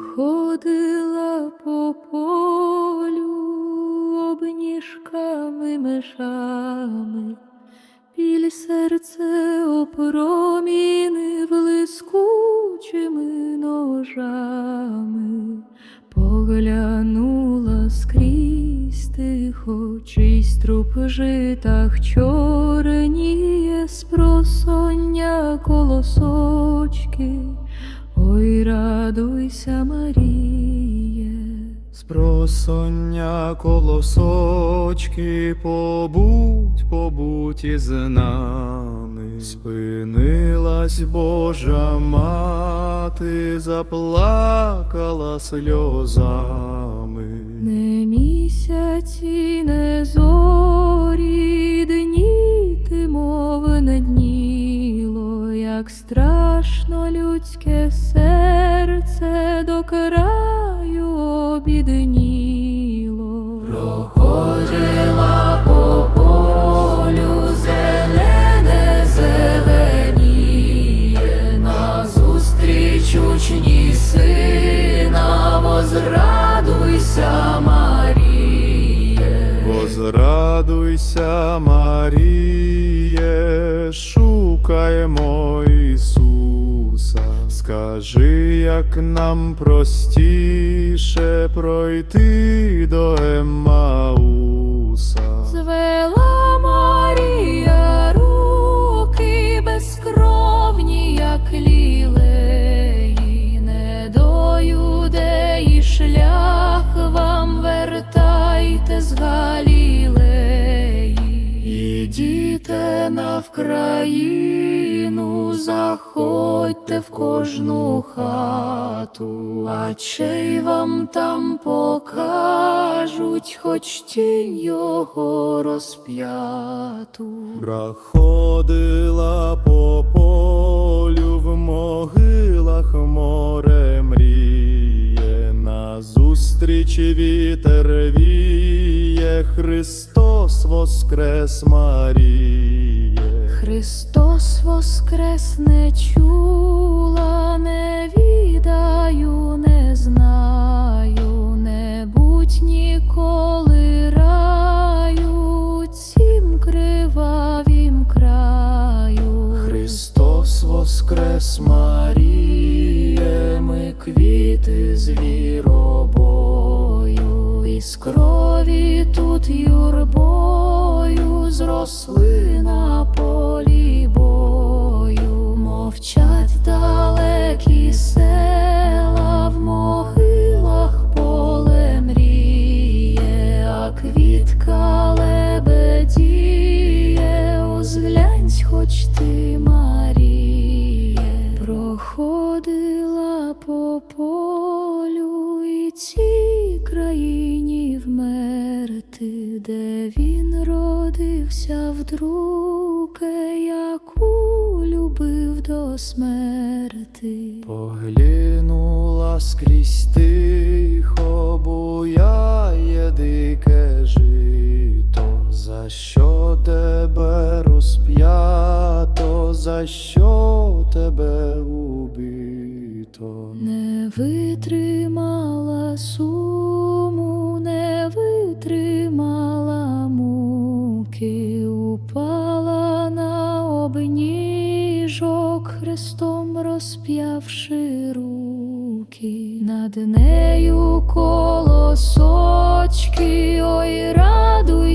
Проходила по полю обніжками межами, біль серце опромінив блискучими ножами, поглянула скрізь тихо, чийсь труп житах чорніє з просоння колосочки. Ой, радуйся, Маріє, Спросоння колосочки, побудь, побудь із нами. Спинилась Божа мати, заплакала сльозами. не місяці, не як страшно людське серце до краю обідніло. Проходила по полю зелене зеленіє, назустріч учні сина, возрадуйся, Маріє. Возрадуйся, Маріє, шукаємо. Скажи, як нам простіше пройти до Еммауса. Ідіте на Вкраїну, заходьте в кожну хату, а чей вам там покажуть, хоч тінь його розп'яту. Проходила по полю в могилах море мріє, назустріч вітер віє, Христос воскрес Маріє. Христос воскрес не чула, не відаю, не знаю, не будь ніколи раю, цім кривавім краю. Христос воскрес Маріє, ми квіти з віробою, Із крові тут юрбою зросли на полі бою, мовчать далекі села, в могилах поле мріє, а квітка лебедіє, озглянь, хоч ти, Маріє, проходила по полю і цій де він родився вдруге, яку любив до смерти. Поглянула скрізь тихо, буяє дике жито, за що тебе розп'ято, за що тебе убито. Не витримала суму, Христом розп'явши руки, над нею колосочки, ой радуй.